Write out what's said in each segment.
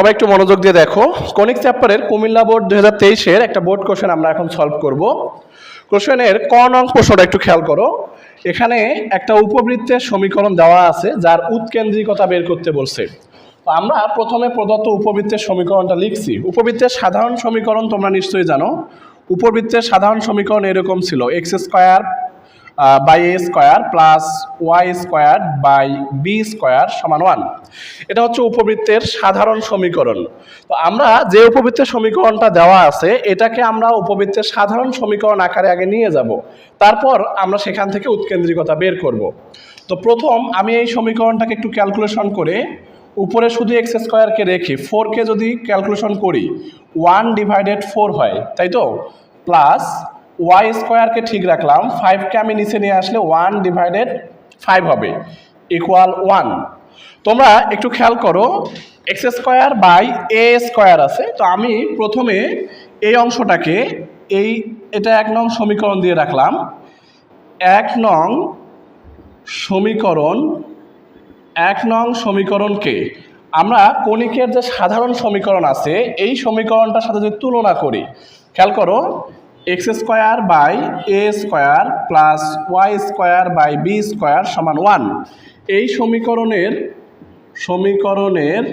সবাই একটু মনোযোগ দিয়ে দেখো। কনিক চ্যাপ্টারের কুমিল্লা বোর্ড দুই হাজার তেইশের একটা বোর্ড কোশ্চেন আমরা এখন সলভ করব। কোশ্চেনের ক নং প্রশ্নটা একটু খেয়াল করো। এখানে একটা উপবৃত্তের সমীকরণ দেওয়া আছে, যার উৎকেন্দ্রিকতা বের করতে বলছে। আমরা প্রথমে প্রদত্ত উপবৃত্তের সমীকরণটা লিখছি। উপবৃত্তের সাধারণ সমীকরণ তোমরা নিশ্চয়ই জানো। উপবৃত্তের সাধারণ সমীকরণ এরকম ছিল, X square by A square plus Y square by B square সমান ওয়ান এটা হচ্ছে উপবৃত্তের সাধারণ সমীকরণ। তো আমরা যে উপবৃত্তের সমীকরণটা দেওয়া আছে, এটাকে আমরা উপবৃত্তের সাধারণ সমীকরণ আকারে আগে নিয়ে যাব। তারপর আমরা সেখান থেকে উৎকেন্দ্রিকতা বের করব। তো প্রথম আমি এই সমীকরণটাকে একটু ক্যালকুলেশন করে উপরে শুধু এক্স স্কোয়ারকে রেখে ফোরকে যদি ক্যালকুলেশন করি ওয়ান ডিভাইডেড ফোর হয়, তাই তো? প্লাস ওয়াই স্কোয়ারকে ঠিক রাখলাম ফাইভকে আমি নিচে নিয়ে আসলে ওয়ান ডিভাইডেড ফাইভ হবে ইকুয়াল ওয়ান তোমরা একটু খেয়াল করো X square by A square আছে, তো আমি প্রথমে এই অংশটাকে, এই, এটা এক নং সমীকরণ দিয়ে রাখলাম। এক নং সমীকরণ, এক নং সমীকরণকে আমরা কণিকের যে সাধারণ সমীকরণ আছে, এই সমীকরণটার সাথে যদি তুলনা করি, খেয়াল করো X square by A square plus Y square by B square সমান ওয়ান। এই সমীকরণের সমীকরণের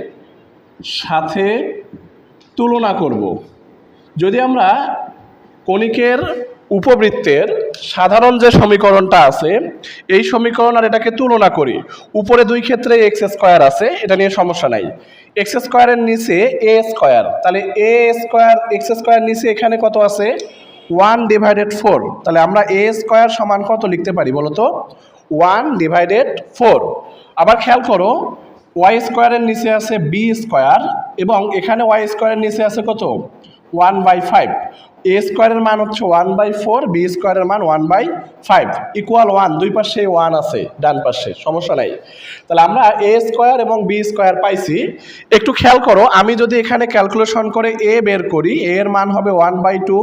সাথে তুলনা করব। যদি আমরা কণিকের উপবৃত্তের সাধারণ যে সমীকরণটা আছে, এই সমীকরণ আর এটাকে তুলনা করি। উপরে দুই ক্ষেত্রে এক্স স্কোয়ার আছে, এটা নিয়ে সমস্যা নাই। এক্স স্কোয়ারের নিচে এ স্কোয়ার, তাহলে এ স্কোয়ার, এক্স স্কোয়ার নিচে এখানে কত আছে? One divided four. তাহলে আমরা এ স্কোয়ার সমান কত লিখতে পারি বলো তো ওয়ান ডিভাইডেড ফোর। আবার খেয়াল করো, ওয়াই স্কোয়ারের নিচে আছে বি স্কোয়ার এবং এখানে ওয়াই স্কোয়ারের নিচে আছে কত? One by five. এ স্কোয়ারের মান হচ্ছে ওয়ান বাই ফোর, বি স্কোয়ারের মান one by five. Equal one, দুই পাশে ওয়ান আছে, ডান পাশে, সমস্যা নাই। তাহলে আমরা এ স্কোয়ার এবং বি স্কোয়ার পাইছি। একটু খেয়াল করো, আমি যদি এখানে ক্যালকুলেশন করে এ বের করি, এ এর মান হবে ওয়ান বাই টু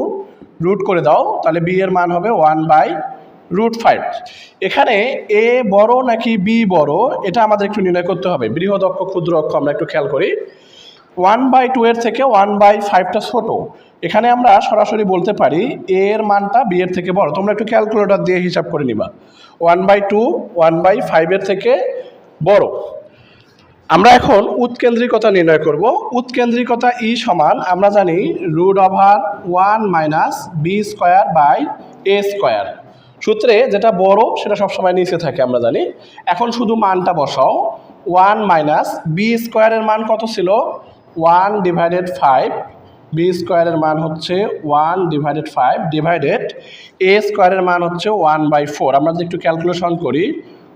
রুট করে দাও, তাহলে বি এর মান হবে ওয়ান বাই রুট ফাইভ এখানে এ বড় নাকি বি বড়, এটা আমাদের একটু নির্ণয় করতে হবে। বৃহৎ অক্ষ ক্ষুদ্র অক্ষ আমরা একটু খেয়াল করি। ওয়ান বাই টু এর থেকে ওয়ান বাই ফাইভটা ছোট। এখানে আমরা সরাসরি বলতে পারি এ এর মানটা বি এর থেকে বড়। তোমরা একটু ক্যালকুলেটর দিয়ে হিসাব করে নিবা। One by two one by ফাইভের থেকে বড়। আমরা এখন উৎকেন্দ্রিকতা নির্ণয় করব। উৎকেন্দ্রিকতা ই সমান, আমরা জানি root over one minus b square by a square. সূত্রে যেটা বড়, সেটা সবসময় নিচে থাকে, আমরা জানি। এখন শুধু মানটা বসাও। ওয়ান মাইনাস বি স্কোয়ারের মান কত ছিল? One divided five. বি স্কোয়ারের মান হচ্ছে one divided five divided a স্কোয়ারের মান হচ্ছে ওয়ান বাই ফোর। আমরা যদি একটু ক্যালকুলেশন করি,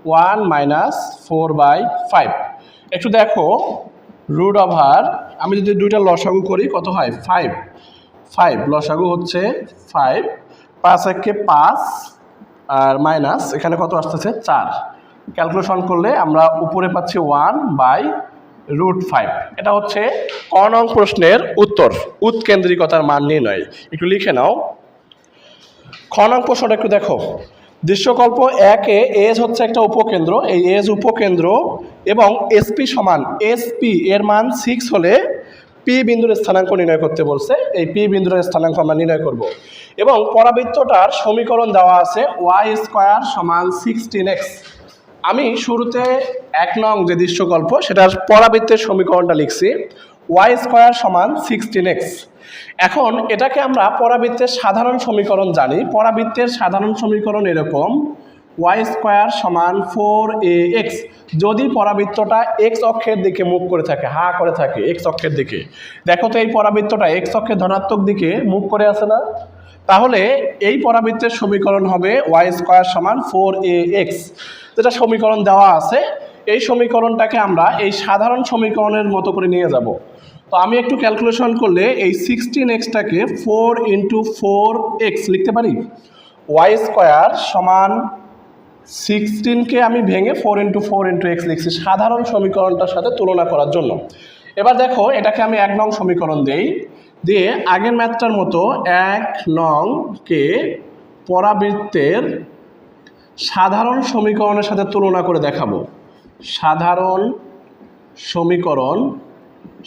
one minus four by five. একটু দেখো রুট ওভার আমি যদি দুইটা লসাগু করি, কত হয়? ফাইভ ফাইভ লসাগু হচ্ছে ফাইভ পাঁচ একে পাঁচ আর মাইনাস এখানে কত আসতেছে? চার। ক্যালকুলেশন করলে আমরা উপরে পাচ্ছি ওয়ান বাই রুট ফাইভ এটা হচ্ছে ক নং প্রশ্নের উত্তর। উৎকেন্দ্রিকতার মান নির্ণয়। একটু লিখে নাও। খ নং প্রশ্নটা একটু দেখো। দৃশ্যকল্প একে এজ হচ্ছে একটা উপকেন্দ্র। এই এজ উপকেন্দ্র এবং এসপি সমান এসপি এর মান সিক্স হলে পি বিন্দুর স্থানাঙ্ক নির্ণয় করতে বলছে। এই পি বিন্দুর স্থানাঙ্ক আমরা নির্ণয় করব। এবং পরাবৃত্তটার সমীকরণ দেওয়া আছে ওয়াই স্কোয়ার সমান সিক্সটিন এক্স আমি শুরুতে এক নং যে দৃশ্যকল্প, সেটার পরাবৃত্তের সমীকরণটা লিখছি। ওয়াই স্কোয়ার সমান সিক্সটিন এক্স এখন এটাকে আমরা পরাবৃত্তের সাধারণ সমীকরণ জানি। পরাবৃত্তের সাধারণ সমীকরণ এরকম ওয়াই স্কোয়ার সমান ফোর এ এক্স যদি পরাবৃত্তটা এক্স অক্ষের দিকে মুখ করে থাকে, হা করে থাকে এক্স অক্ষের দিকে, দেখো তো এই পরাবৃত্তটা এক্স অক্ষের ধনাত্মক দিকে মুখ করে আছে না? তাহলে এই পরাবৃত্তের সমীকরণ হবে ওয়াই স্কোয়ার সমান ফোর এ এক্স যেটা সমীকরণ দেওয়া আছে, এই সমীকরণটাকে আমরা এই সাধারণ সমীকরণের মতো করে নিয়ে যাব। তো আমি একটু ক্যালকুলেশন করলে এই সিক্সটিন এক্সটাকে ফোর ইন্টু ফোর এক্স লিখতে পারি? ওয়াই স্কোয়ার সমান সিক্সটিনকে আমি ভেঙে four into four into x লিখছি সাধারণ সমীকরণটার সাথে তুলনা করার জন্য। এবার দেখো, এটাকে আমি এক নং সমীকরণ দেই। দিয়ে আগের ম্যাথটার মতো এক নংকে পরাবৃত্তের সাধারণ সমীকরণের সাথে তুলনা করে দেখাবো। সাধারণ সমীকরণ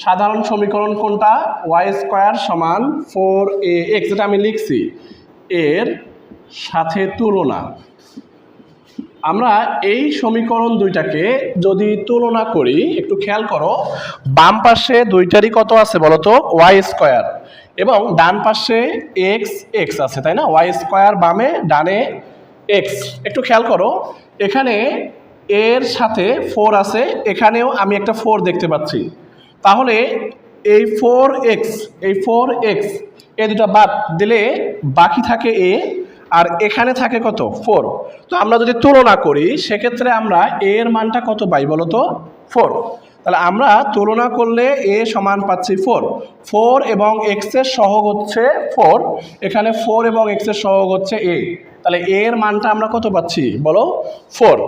সাধারণ সমীকরণ কোনটা? ওয়াই স্কোয়ার সমান ফোর এ এক্স যেটা আমি লিখছি। এর সাথে তুলনা। আমরা এই সমীকরণ দুইটাকে যদি তুলনা করি, একটু খেয়াল করো, বাম পাশে দুইটারই কত আছে বলো তো? ওয়াই স্কোয়ার এবং ডান পাশে এক্স এক্স আছে, তাই না? ওয়াই স্কোয়ার বামে, ডানে এক্স একটু খেয়াল করো, এখানে এর সাথে ফোর আছে, এখানেও আমি একটা ফোর দেখতে পাচ্ছি। তাহলে এই ফোর এক্স এই ফোর এক্স এই দুটা বাদ দিলে বাকি থাকে এ, আর এখানে থাকে কত? ফোর তো আমরা যদি তুলনা করি, সেক্ষেত্রে আমরা এ এর মানটা কত পাই বলো তো ফোর তাহলে আমরা তুলনা করলে এ সমান পাচ্ছি ফোর ফোর এবং এক্সের সহগ হচ্ছে ফোর এখানে ফোর এবং এক্সের সহগ হচ্ছে এ। তাহলে এ এর মানটা আমরা কত পাচ্ছি? বলো ফোর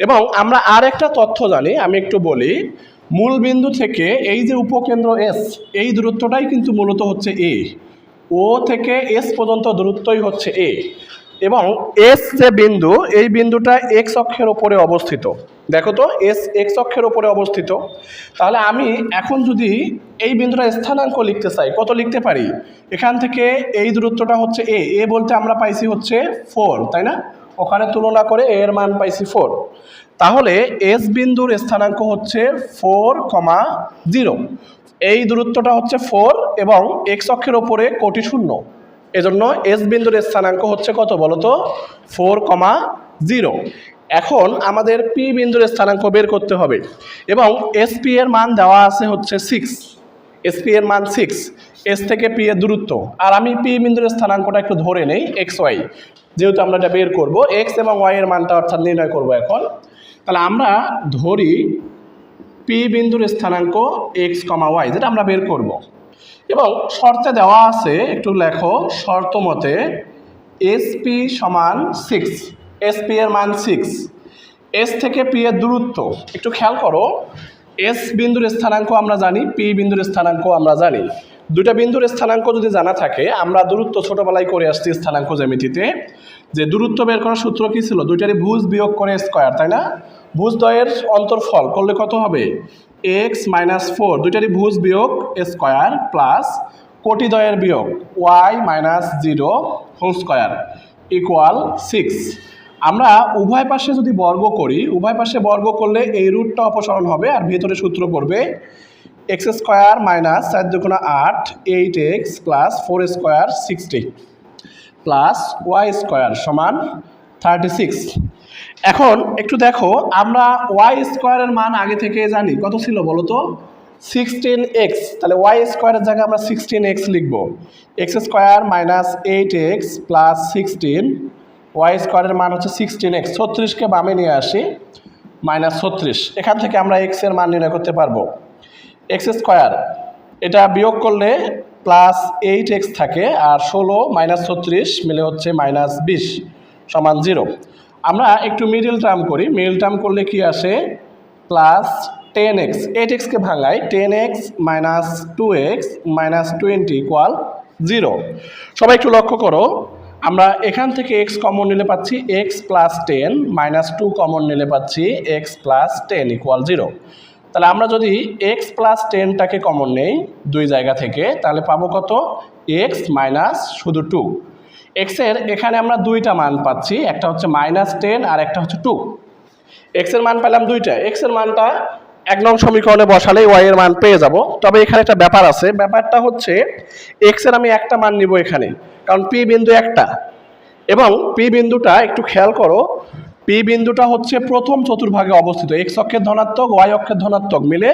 এবং আমরা আর একটা তথ্য জানি, আমি একটু বলি। মূল বিন্দু থেকে এই যে উপকেন্দ্র এস এই দূরত্বটাই কিন্তু মূলত হচ্ছে এ ও থেকে এস পর্যন্ত দূরত্বই হচ্ছে এ এবং এস যে বিন্দু, এই বিন্দুটা এক্স অক্ষের ওপরে অবস্থিত। দেখো তো এস এক্স অক্ষের ওপরে অবস্থিত। তাহলে আমি এখন যদি এই বিন্দুটা স্থানাঙ্ক লিখতে চাই, কত লিখতে পারি? এখান থেকে এই দূরত্বটা হচ্ছে এ এ বলতে আমরা পাইছি হচ্ছে ফোর তাই না? ওখানে তুলনা করে এর মান পাইছি ফোর তাহলে এস বিন্দুর স্থানাঙ্ক হচ্ছে ফোর কমা জিরো এই দূরত্বটা হচ্ছে ফোর এবং এক্স অক্ষের ওপরে কোটি শূন্য। এজন্য এস বিন্দুর স্থানাঙ্ক হচ্ছে কত বলতো? ফোর কমা জিরো এখন আমাদের পি বিন্দুর স্থানাঙ্ক বের করতে হবে এবং এসপি এর মান দেওয়া আছে হচ্ছে সিক্স এসপি এর মান সিক্স এস থেকে পি এর দূরত্ব। আর আমি পি বিন্দুর স্থানাঙ্কটা একটু ধরে নেই এক্স ওয়াই যেহেতু আমরা এটা বের করব এক্স এবং ওয়াই এর মানটা অর্থাৎ নির্ণয় করব এখন। তাহলে আমরা ধরি পি বিন্দুর স্থানাঙ্ক এক্স কমা ওয়াই যেটা আমরা বের করব। এবং শর্তে দেওয়া আছে, একটু লেখো, শর্ত মতে এসপি সমান সিক্স এসপি এর মান সিক্স এস থেকে পি এর দূরত্ব, একটু খেয়াল করো এস বিন্দুর স্থানাঙ্ক আমরা জানি পি বিন্দুর স্থানাঙ্ক আমরা জানি। দুটা বিন্দুর স্থানাঙ্ক যদি জানা থাকে, আমরা দূরত্ব ছোটবেলায় করে আসছি স্থানাঙ্ক জ্যামিতিতে। যে দূরত্ব বের করার সূত্র কী ছিল? দুইটারই ভুজ বিয়োগ করে স্কোয়ার, তাই না? ভুজ দ্বয়ের অন্তর্ফল করলে কত হবে? এক্স মাইনাস ফোর দুইটারই ভুজ বিয়োগ স্কোয়ার প্লাস কোটি বিয়োগ y minus zero whole square equal six আমরা উভয় পাশে যদি বর্গ করি, উভয় পাশে বর্গ করলে এই রুটটা অপসারণ হবে আর ভেতরে সূত্র পড়বে এক্স স্কোয়ার মাইনাস চার দুগুণা আট eight x plus four square sixty plus y square সমান থার্টি সিক্স এখন একটু দেখো, আমরা ওয়াই স্কোয়ারের মান আগে থেকে জানি। কত ছিল বলো তো? সিক্সটিন এক্স তাহলে ওয়াই স্কোয়ারের জায়গায় আমরা সিক্সটিন এক্স লিখব। X square minus eight x plus sixteen y স্কোয়ারের মান হচ্ছে সিক্সটিন এক্স ছত্রিশকে বামে নিয়ে আসি মাইনাস ছত্রিশ। এখান থেকে আমরা এক্সের মান নির্ণয় করতে পারব। এক্স স্কোয়ার এটা বিয়োগ করলে প্লাস এইট এক্স থাকে আর ষোলো মাইনাস ছত্রিশ মিলে হচ্ছে মাইনাস বিশ সমান জিরো। আমরা একটু মিডিল টার্ম করি। মিডিল টার্ম করলে কি আসে? Plus ten x. এইট এক্সকে ভাঙাই, ten x minus two x minus twenty equal zero. সবাই একটু লক্ষ্য করো, আমরা এখান থেকে এক্স কমন নিলে পাচ্ছি x plus ten minus two common নিলে পাচ্ছি x plus ten equal zero. তাহলে আমরা যদি এক্স প্লাস টেনটাকে কমন নেই দুই জায়গা থেকে, তাহলে পাবো কত? এক্স মাইনাস শুধু টু এক্সের এখানে আমরা দুইটা মান পাচ্ছি, একটা হচ্ছে মাইনাস টেন আর একটা হচ্ছে টু এক্সের মান পেলাম দুইটা। এক্সের মানটা এক নং সমীকরণে বসালেই ওয়াই এর মান পেয়ে যাব। তবে এখানে একটা ব্যাপার আছে, ব্যাপারটা হচ্ছে এক্সের আমি একটা মান নিব এখানে, কারণ পি বিন্দু একটা। এবং পি বিন্দুটা একটু খেয়াল করো পি বিন্দুটা হচ্ছে প্রথম চতুর্ভাগে অবস্থিত। এক্স অক্ষের ধনাত্মক ওয়াই অক্ষের ধনাত্মক মিলে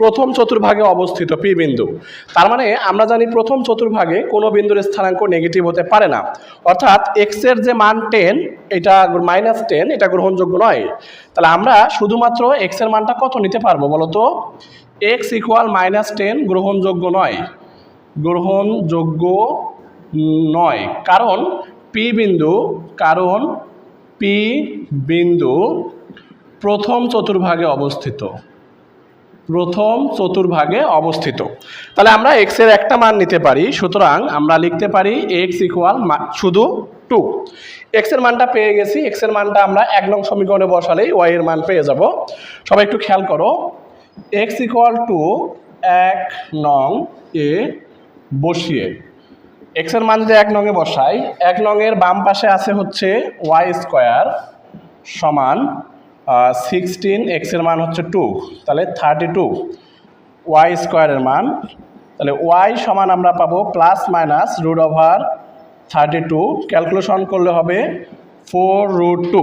প্রথম চতুর্ভাগে অবস্থিত পি বিন্দু। তার মানে আমরা জানি প্রথম চতুর্ভাগে কোনো বিন্দুর স্থানাঙ্ক নেগেটিভ হতে পারে না। অর্থাৎ এক্সের যে মান টেন এটা মাইনাস টেন এটা গ্রহণযোগ্য নয়। তাহলে আমরা শুধুমাত্র এক্সের মানটা কত নিতে পারব বলো তো এক্স ইকুয়াল মাইনাস টেন গ্রহণযোগ্য নয়। গ্রহণযোগ্য নয়। কারণ পি বিন্দু, কারণ পি বিন্দু প্রথম চতুর্ভাগে অবস্থিত। প্রথম চতুর্ভাগে অবস্থিত। তাহলে আমরা এক্সের একটা মান নিতে পারি, সুতরাং আমরা লিখতে পারি এক্স ইকুয়াল শুধু টু এক্সের মানটা পেয়ে গেছি এক্সের মানটা আমরা এক নং সমীকরণে বসালেই ওয়াই এর মান পেয়ে যাব। সবাই একটু খেয়াল করো এক্স ইকুয়াল টু এক নং এ বসিয়ে এক্সের মান যদি এক নংয়ে বসাই, এক নংয়ের বাম পাশে আছে হচ্ছে ওয়াই স্কোয়ার সমান সিক্সটিন এক্সের মান হচ্ছে টু তাহলে থার্টি টু ওয়াই স্কোয়ারের মান, তাহলে ওয়াই সমান আমরা পাবো plus minus root over thirty two calculation করলে হবে ফোর রুট টু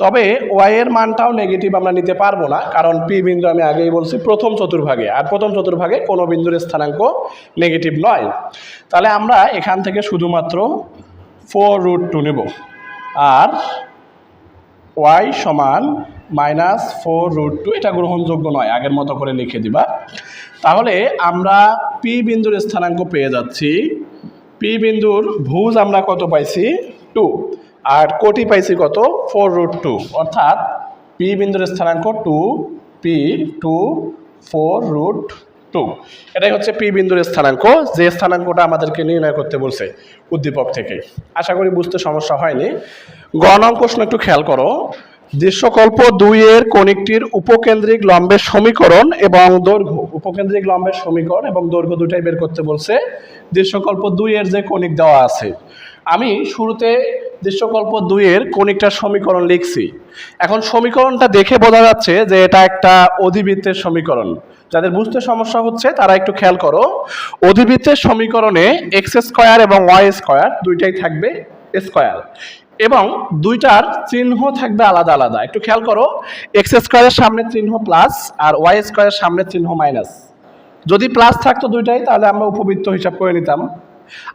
তবে ওয়াই এর মানটাও নেগেটিভ আমরা নিতে পারব না, কারণ পি বিন্দু আমি আগেই বলছি প্রথম চতুর্ভাগে, আর প্রথম চতুর্ভাগে কোনো বিন্দুর স্থানাঙ্ক নেগেটিভ নয়। তাহলে আমরা এখান থেকে শুধুমাত্র ফোর রুট টু নেব, আর ওয়াই সমান মাইনাস ফোর রুট টু এটা গ্রহণযোগ্য নয়, আগের মতো করে লিখে দিবা। তাহলে আমরা পি বিন্দুর স্থানাঙ্ক পেয়ে যাচ্ছি, পি বিন্দুর ভুজ আমরা কত পাইছি? টু আর কোটি পাইছি কত? ফোর রুট টু অর্থাৎ পি বিন্দুর স্থানাঙ্ক two P two four root two এটাই হচ্ছে পি বিন্দুর স্থানাঙ্ক, যে স্থানাঙ্কটা আমাদেরকে নির্ণয় করতে বলছে উদ্দীপক থেকে। আশা করি বুঝতে সমস্যা হয়নি। গ নং প্রশ্ন একটু খেয়াল করো। দৃশ্যকল্প দুইয়ের কণিকটির উপকেন্দ্রিক লম্বের সমীকরণ এবং দৈর্ঘ্য। উপকেন্দ্রিক লম্বের সমীকরণ এবং দৈর্ঘ্য দুটাই বের করতে বলছে। দৃশ্যকল্প দুইয়ের যে কণিক দেওয়া আছে আমি শুরুতে দৃশ্যকল্প দুইয়ের কণিকটার সমীকরণ লিখছি। এখন সমীকরণটা দেখে বোঝা যাচ্ছে যে এটা একটা অধিবৃত্তের সমীকরণ। যাদের বুঝতে সমস্যা হচ্ছে, তারা একটু খেয়াল করো। অধিবৃত্তের সমীকরণে এক্স স্কোয়ার এবং ওয়াই স্কোয়ার দুইটাই থাকবে স্কোয়ার। এবং দুইটার চিহ্ন থাকবে আলাদা আলাদা। একটু খেয়াল করো, এক্স স্কোয়ারের সামনে চিহ্ন প্লাস আর ওয়াই স্কোয়ারের সামনে চিহ্ন মাইনাস। যদি প্লাস থাকতো দুইটাই, তাহলে আমরা উপবৃত্ত হিসাব করে নিতাম।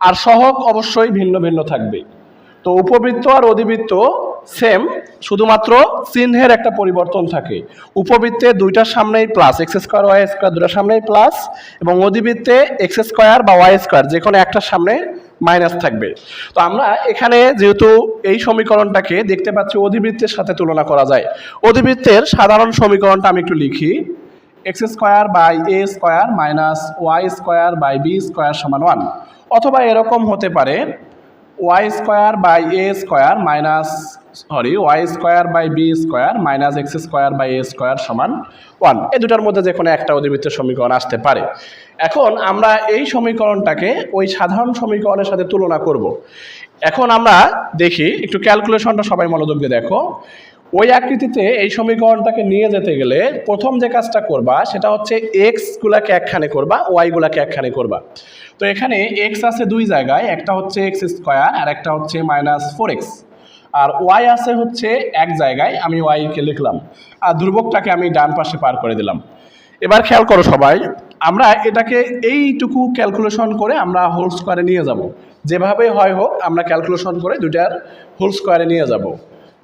আর সহক অবশ্যই ভিন্ন ভিন্ন থাকবে। তো উপবৃত্ত আর অধিবৃত্ত সেম, শুধুমাত্র চিহ্নের একটা পরিবর্তন থাকে। উপবৃত্তে দুইটার সামনেই plus x square y square দুটার সামনেই প্লাস এবং অধিবৃত্তে এক্স স্কোয়ার বা ওয়াই স্কোয়ার যে কোনো একটার সামনে মাইনাস থাকবে। তো আমরা এখানে যেহেতু এই সমীকরণটাকে দেখতে পাচ্ছি অধিবৃত্তের সাথে তুলনা করা যায়। অধিবৃত্তের সাধারণ সমীকরণটা আমি একটু লিখি। X square by a square minus y square by b square সমান ওয়ান অথবা এরকম হতে পারে y square by a square minus sorry y square by b square minus x square by a square সমান ওয়ান এই দুটার মধ্যে যে কোনো একটা অধিবৃত্তের সমীকরণ আসতে পারে। এখন আমরা এই সমীকরণটাকে ওই সাধারণ সমীকরণের সাথে তুলনা করব। এখন আমরা দেখি, একটু ক্যালকুলেশনটা সবাই মনোযোগ দিয়ে দেখো। ওই আকৃতিতে এই সমীকরণটাকে নিয়ে যেতে গেলে প্রথম যে কাজটা করবা, সেটা হচ্ছে এক্স গুলাকে একখানে করবা ওয়াই গুলাকে একখানে করবা। তো এখানে এক্স আছে দুই জায়গায়, একটা হচ্ছে এক্স স্কোয়ার আর একটা হচ্ছে মাইনাস ফোর এক্স আর ওয়াই আছে হচ্ছে এক জায়গায়, আমি ওয়াইকে লিখলাম। আর ধ্রুবকটাকে আমি ডান পাশে পার করে দিলাম। এবার খেয়াল করো সবাই, আমরা এটাকে এইটুকু ক্যালকুলেশন করে আমরা হোল স্কোয়ারে নিয়ে যাব। যেভাবে হয় হোক, আমরা ক্যালকুলেশন করে দুইটার হোল স্কোয়ারে নিয়ে যাব।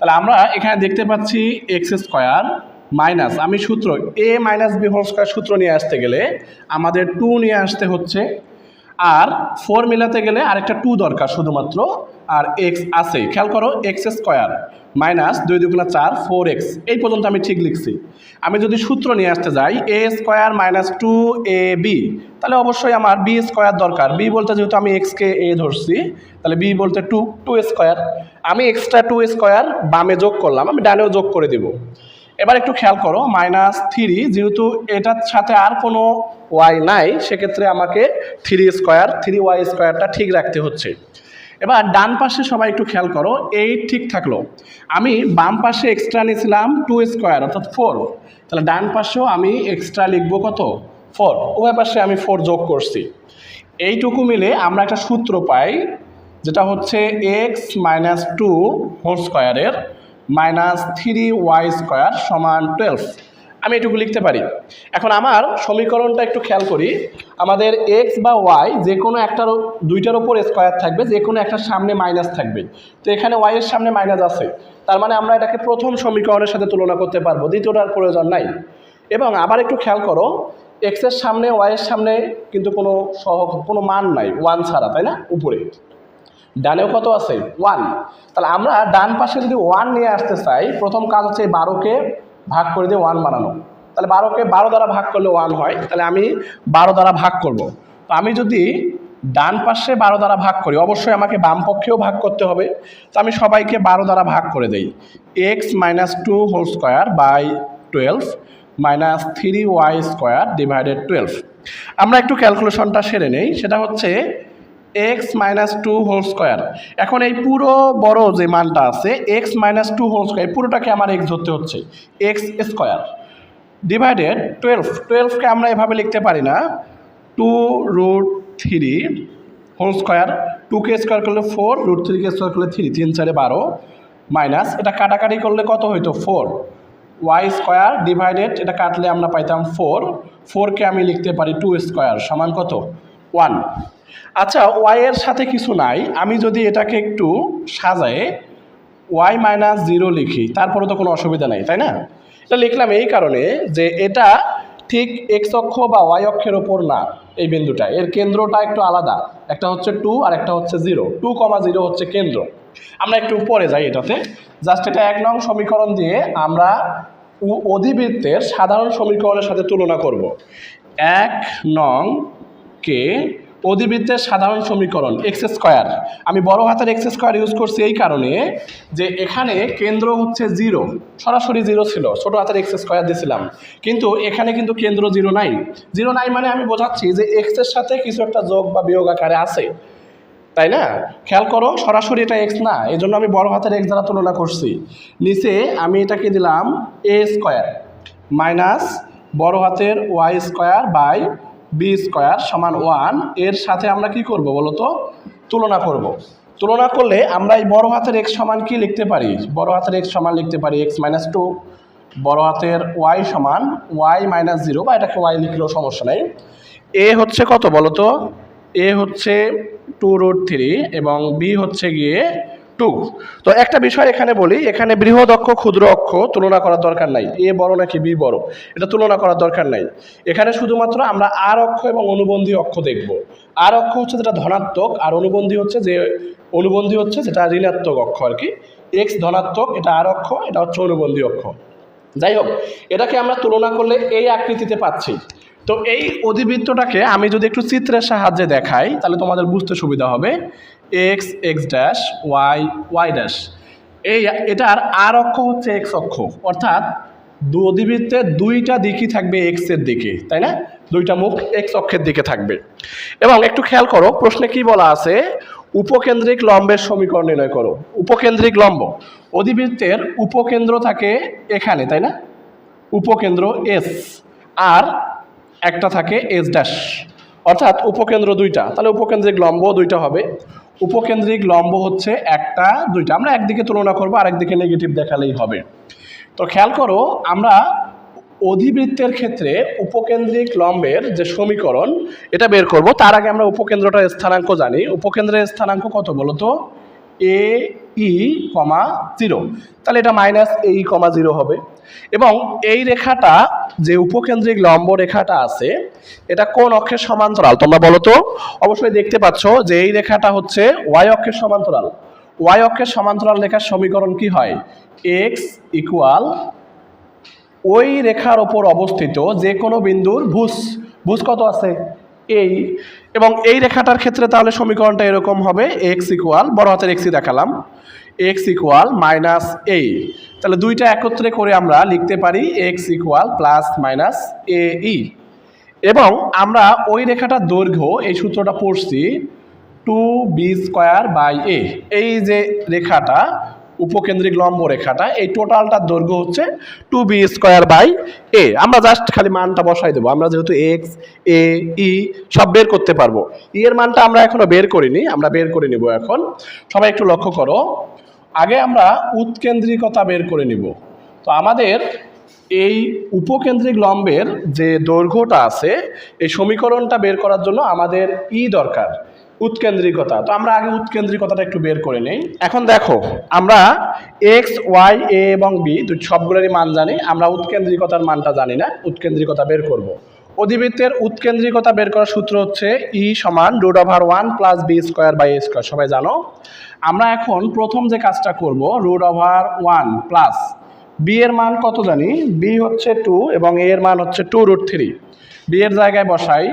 তাহলে আমরা এখানে দেখতে পাচ্ছি এক্স স্কোয়ার মাইনাস, আমি সূত্র a minus b whole square সূত্র নিয়ে আসতে গেলে আমাদের টু নিয়ে আসতে হচ্ছে আর ফোর মিলাতে গেলে আরেকটা টু দরকার শুধুমাত্র, আর এক্স আছে। খেয়াল করো এক্স স্কোয়ার মাইনাস দুই দুগুণা চার ফোর এক্স এই পর্যন্ত আমি ঠিক লিখছি। আমি যদি সূত্র নিয়ে আসতে যাই a square minus two a b তাহলে অবশ্যই আমার বি স্কোয়ার দরকার। বি বলতে যেহেতু আমি এক্সকে এ ধরছি, তাহলে বি বলতে টু টু স্কোয়ার আমি এক্সট্রা টু স্কোয়ার বামে যোগ করলাম, আমি ডানেও যোগ করে দিব। এবার একটু খেয়াল করো মাইনাস থ্রি যেহেতু এটার সাথে আর কোনো ওয়াই নাই, সেক্ষেত্রে আমাকে থ্রি স্কোয়ার থ্রি ওয়াই স্কোয়ারটা ঠিক রাখতে হচ্ছে। এবার ডান পাশে সবাই একটু খেয়াল করো এইট ঠিক থাকল। আমি বাম পাশে এক্সট্রা নিয়েছিলাম টু স্কোয়ার অর্থাৎ ফোর তাহলে ডান পাশেও আমি এক্সট্রা লিখব কত? ফোর উভয় পাশে আমি ফোর যোগ করছি। এইটুকু মিলে আমরা একটা সূত্র পাই, যেটা হচ্ছে এক্স মাইনাস টু হোল স্কোয়ারের মাইনাস থ্রি ওয়াই স্কোয়ার সমান টুয়েলভ আমি এটুকু লিখতে পারি। এখন আমার সমীকরণটা একটু খেয়াল করি। আমাদের এক্স বা ওয়াই যে কোনো একটার দুইটার ওপর স্কোয়ার থাকবে যে কোনো একটার সামনে মাইনাস থাকবে। তো এখানে ওয়াই এর সামনে মাইনাস আছে। তার মানে আমরা এটাকে প্রথম সমীকরণের সাথে তুলনা করতে পারব দ্বিতীয়টার প্রয়োজন নাই। এবং আবার একটু খেয়াল করো এক্সের সামনে ওয়াইয়ের সামনে কিন্তু কোনো সহ কোনো মান নাই ওয়ান ছাড়া, তাই না? উপরে। ডানেও কত আছে? ওয়ান তাহলে আমরা ডান পাশে যদি ওয়ান নিয়ে আসতে চাই, প্রথম কাজ হচ্ছে এই বারোকে ভাগ করে দিয়ে ওয়ান বানানো। তাহলে বারোকে বারো দ্বারা ভাগ করলে ওয়ান হয়, তাহলে আমি বারো দ্বারা ভাগ করব। তো আমি যদি ডান পাশে বারো দ্বারা ভাগ করি, অবশ্যই আমাকে বাম পক্ষেও ভাগ করতে হবে। তো আমি সবাইকে বারো দ্বারা ভাগ করে দেই। X minus two whole square by twelve minus three y square divided twelve আমরা একটু ক্যালকুলেশনটা সেরে নেই, সেটা হচ্ছে x minus two whole square এখন এই পুরো বড় যে মানটা আছে x minus two whole square পুরোটাকে আমার এক্স ধরতে হচ্ছে এক্স স্কোয়ার ডিভাইডেড টুয়েলভ টুয়েলভকে আমরা এভাবে লিখতে পারি না two root three whole square টুকে স্কোয়ার করলে ফোর রুট থ্রিকে স্কোয়ার করলে থ্রি তিন চারে বারো মাইনাস এটা কাটাকাটি করলে কত হইতো? ফোর ওয়াই স্কোয়ার ডিভাইডেড এটা কাটলে আমরা পাইতাম ফোর ফোরকে আমি লিখতে পারি টু স্কোয়ার সমান কত? ওয়ান আচ্ছা ওয়াই এর সাথে কিছু নাই। আমি যদি এটাকে একটু সাজায়ে ওয়াই মাইনাস জিরো লিখি, তারপরে তো কোনো অসুবিধা নাই, তাই না? এটা লিখলাম এই কারণে যে এটা ঠিক এক্স অক্ষ বা ওয়াই অক্ষের ওপর না, এই বিন্দুটা। এর কেন্দ্রটা একটু আলাদা, একটা হচ্ছে টু আর একটা হচ্ছে জিরো টু কমা জিরো হচ্ছে কেন্দ্র। আমরা একটু পরে যাই এটাতে। জাস্ট এটা এক নং সমীকরণ দিয়ে আমরা অধিবৃত্তের সাধারণ সমীকরণের সাথে তুলনা করব। এক নং কে অধিবৃত্তের সাধারণ সমীকরণ এক্স স্কোয়ার আমি বড় হাতের এক্স স্কোয়ার ইউজ করছি এই কারণে যে এখানে কেন্দ্র হচ্ছে জিরো সরাসরি জিরো ছিল, ছোট হাতের এক্স স্কোয়ার দিয়েছিলাম কিন্তু এখানে কিন্তু কেন্দ্র জিরো নাই। জিরো নাই মানে আমি বোঝাচ্ছি যে এক্সের সাথে কিছু একটা যোগ বা বিয়োগ আকারে আছে। তাই না? খেয়াল করো, সরাসরি এটা এক্স না এই জন্য আমি বড় হাতের এক্স দ্বারা তুলনা করছি। নিচে আমি এটাকে দিলাম এ স্কোয়ার মাইনাস বড় হাতের y square by b square সমান ওয়ানের সাথে আমরা কি করব বলো তো? তুলনা করব। তুলনা করলে আমরা এই বড় হাতের এক্স সমান কি লিখতে পারি? বড় হাতের এক্স সমান লিখতে পারি এক্স মাইনাস টু বড় হাতের ওয়াই সমান ওয়াই মাইনাস জিরো বা এটাকে ওয়াই লিখলেও সমস্যা নেই। এ হচ্ছে কত বলো তো? এ হচ্ছে টু রুট থ্রি এবং বি হচ্ছে গিয়ে টু। তো একটা বিষয় এখানে বলি, এখানে বৃহৎ অক্ষ ক্ষুদ্র অক্ষ তুলনা করার দরকার নাই। এ বড় নাকি বি বড়? এটা তুলনা করার দরকার নাই। এখানে শুধুমাত্র আমরা আর অক্ষ এবং অনুবন্ধী অক্ষ দেখব। আর অক্ষ হচ্ছে যেটা ধনাত্মক, আর অনুবন্ধী হচ্ছে যে, অনুবন্ধী হচ্ছে যেটা ঋণাত্মক অক্ষ আর কি। এক্স ধনাত্মক, এটা আর অক্ষ, এটা হচ্ছে অনুবন্ধী অক্ষ। যাই হোক, এটাকে আমরা তুলনা করলে এই আকৃতিতে পাচ্ছি। তো এই অধিবৃত্তটাকে আমি যদি একটু চিত্রের সাহায্যে দেখাই, তাহলে তোমাদের বুঝতে সুবিধা হবে। X x dash y y dash এই, এটার আর অক্ষ হচ্ছে এক্স অক্ষ। অর্থাৎ দু অধিবৃত্তের দুইটা দিকই থাকবে এক্সের দিকে, তাই না? দুইটা মুখ এক্স অক্ষের দিকে থাকবে। এবং একটু খেয়াল করো, প্রশ্নে কি বলা আছে? উপকেন্দ্রিক লম্বের সমীকরণ নির্ণয় করো। উপকেন্দ্রিক লম্ব। অধিবৃত্তের উপকেন্দ্র থাকে এখানে, তাই না? উপকেন্দ্র এস আর একটা থাকে এস ড্যাশ অর্থাৎ উপকেন্দ্র দুইটা। তাহলে উপকেন্দ্রিক লম্ব দুইটা হবে। উপকেন্দ্রিক লম্ব হচ্ছে একটা, দুইটা। আমরা একদিকে তুলনা করব, আরেকদিকে নেগেটিভ দেখালেই হবে। তো খেয়াল করো, আমরা অধিবৃত্তের ক্ষেত্রে উপকেন্দ্রিক লম্বের যে সমীকরণ, এটা বের করব। তার আগে আমরা উপকেন্দ্রটার স্থানাঙ্ক জানি। উপকেন্দ্রের স্থানাঙ্ক কত বলো তো? এ ই কমা জিরো তাহলে এটা মাইনাস এই কমা জিরো হবে। এবং এই রেখাটা যে উপকেন্দ্রিক লম্ব রেখাটা আছে, এটা কোন অক্ষের সমান্তরাল? তোমরা বলো তো। অবশ্যই দেখতে পাচ্ছ যে এই রেখাটা হচ্ছে ওয়াই অক্ষের সমান্তরাল। ওয়াই অক্ষের সমান্তরাল রেখার সমীকরণ কি হয়? এক্স ইকুয়াল ওই রেখার ওপর অবস্থিত যে কোনো বিন্দুর ভুজ। ভুজ কত আছে? এই। এবং এই রেখাটার ক্ষেত্রে তাহলে সমীকরণটা এরকম হবে, এক্স ইকুয়াল, বড় হাতের এক্সই দেখালাম। এক্স ইকুয়াল মাইনাস এই তাহলে দুইটা একত্রে করে আমরা লিখতে পারি x equal plus minus a e এবং আমরা ওই রেখাটার দৈর্ঘ্য, এই সূত্রটা পড়ছি two b square by a এই যে রেখাটা, উপকেন্দ্রিক লম্ব রেখাটা, এই টোটালটার দৈর্ঘ্য হচ্ছে two b square by a আমরা জাস্ট খালি মানটা বসাই দেবো। আমরা যেহেতু এক্স এ ই সব বের করতে পারব। ই এর মানটা আমরা এখনও বের করিনি, আমরা বের করে নিব এখন। সবাই একটু লক্ষ্য করো। আগে আমরা উৎকেন্দ্রিকতা বের করে নিব। তো আমাদের এই উপকেন্দ্রিক লম্বের যে দৈর্ঘ্যটা আছে, এই সমীকরণটা বের করার জন্য আমাদের ই দরকার, উৎকেন্দ্রিকতা। তো আমরা আগে উৎকেন্দ্রিকতাটা একটু বের করে নেই। এখন দেখো, আমরা এক্স ওয়াই এ এবং বি দুই সবগুলোরই মান জানি, আমরা উৎকেন্দ্রিকতার মানটা জানি না, উৎকেন্দ্রিকতা বের করব। অধিবৃত্তের উৎকেন্দ্রিকতা বের করার সূত্র হচ্ছে ই সমান root over one plus b square by a square সবাই জানো? আমরা এখন প্রথম যে কাজটা করব root over one plus b এর মান কত জানি? বি হচ্ছে টু এবং এ এর মান হচ্ছে টু রুট থ্রি বি এর জায়গায় বসাই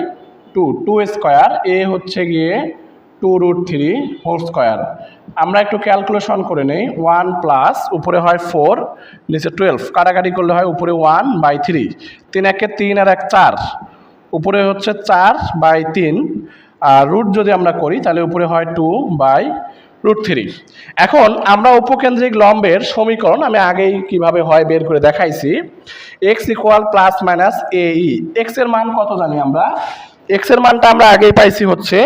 টু টু স্কোয়ার এ হচ্ছে গিয়ে two root three whole square আমরা একটু ক্যালকুলেশন করে নেই ওয়ান প্লাস উপরে হয় ফোর নিচে টুয়েলভ কাটাকাটি করলে হয় উপরে ওয়ান বাই থ্রি তিন একে তিন আর এক চার। উপরে হচ্ছে চার বাই তিন। আর রুট যদি আমরা করি, তাহলে উপরে হয় টু বাই রুট থ্রি এখন আমরা উপকেন্দ্রিক লম্বের সমীকরণ আমি আগেই কীভাবে হয় বের করে দেখাইছি। X equal plus minus a e এক্সের মান কত জানি আমরা? এক্সের মানটা আমরা আগেই পাইছি হচ্ছে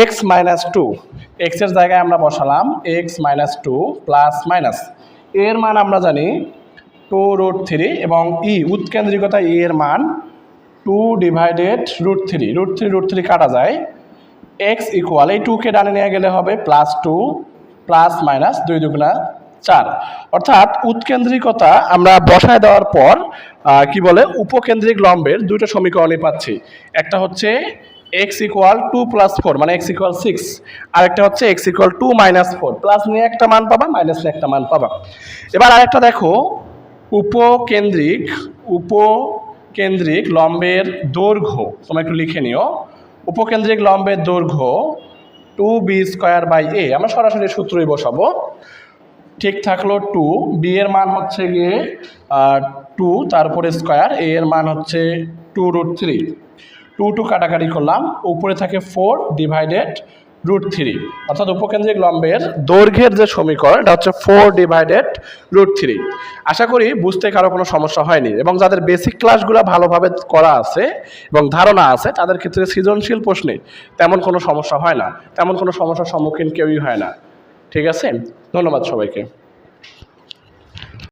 এক্স মাইনাস টু এক্সের জায়গায় আমরা বসালাম x minus two plus minus এর মান আমরা জানি টু রুট থ্রি এবং ই উৎকেন্দ্রিকতা ই এর মান two divided root three root three root three কাটা যায়। এক্স ইকুয়াল এই টুকে ডানে নিয়ে গেলে হবে প্লাস টু প্লাস মাইনাস দুই দুগুণা চার। অর্থাৎ উৎকেন্দ্রিকতা আমরা বসায় দেওয়ার পর কি বলে, উপকেন্দ্রিক লম্বের দুটো সমীকরণই পাচ্ছি। একটা হচ্ছে x equal two plus four মানে এক্স ইকুয়াল সিক্স আর একটা হচ্ছে x equal two minus four plus নিয়ে একটা মান পাবা মাইনাস নিয়ে একটা মান পাবা। এবার আরেকটা দেখো, উপকেন্দ্রিক উপকেন্দ্রিক লম্বের দৈর্ঘ্য, তোমরা একটু লিখে নিও। উপকেন্দ্রিক লম্বের দৈর্ঘ্য two b square by a আমরা সরাসরি সূত্রই বসাবো। ঠিক থাকল টু বি এর মান হচ্ছে গিয়ে টু তারপরে স্কোয়ার এ এর মান হচ্ছে two root three two two কাটাকাটি করলাম। উপরে থাকে ফোর ডিভাইডেড রুট থ্রি, অর্থাৎ উপকেন্দ্রিক লম্বের দৈর্ঘ্যের যে সমীকরণ, এটা হচ্ছে ফোর ডিভাইডেড রুট থ্রি আশা করি বুঝতে কারও কোনো সমস্যা হয়নি, এবং যাদের বেসিক ক্লাসগুলো ভালোভাবে করা আছে এবং ধারণা আছে, তাদের ক্ষেত্রে সৃজনশীল প্রশ্নে তেমন কোনো সমস্যা হয় না, তেমন কোনো সমস্যার সম্মুখীন কেউই হয় না। ঠিক আছে? ধন্যবাদ সবাইকে।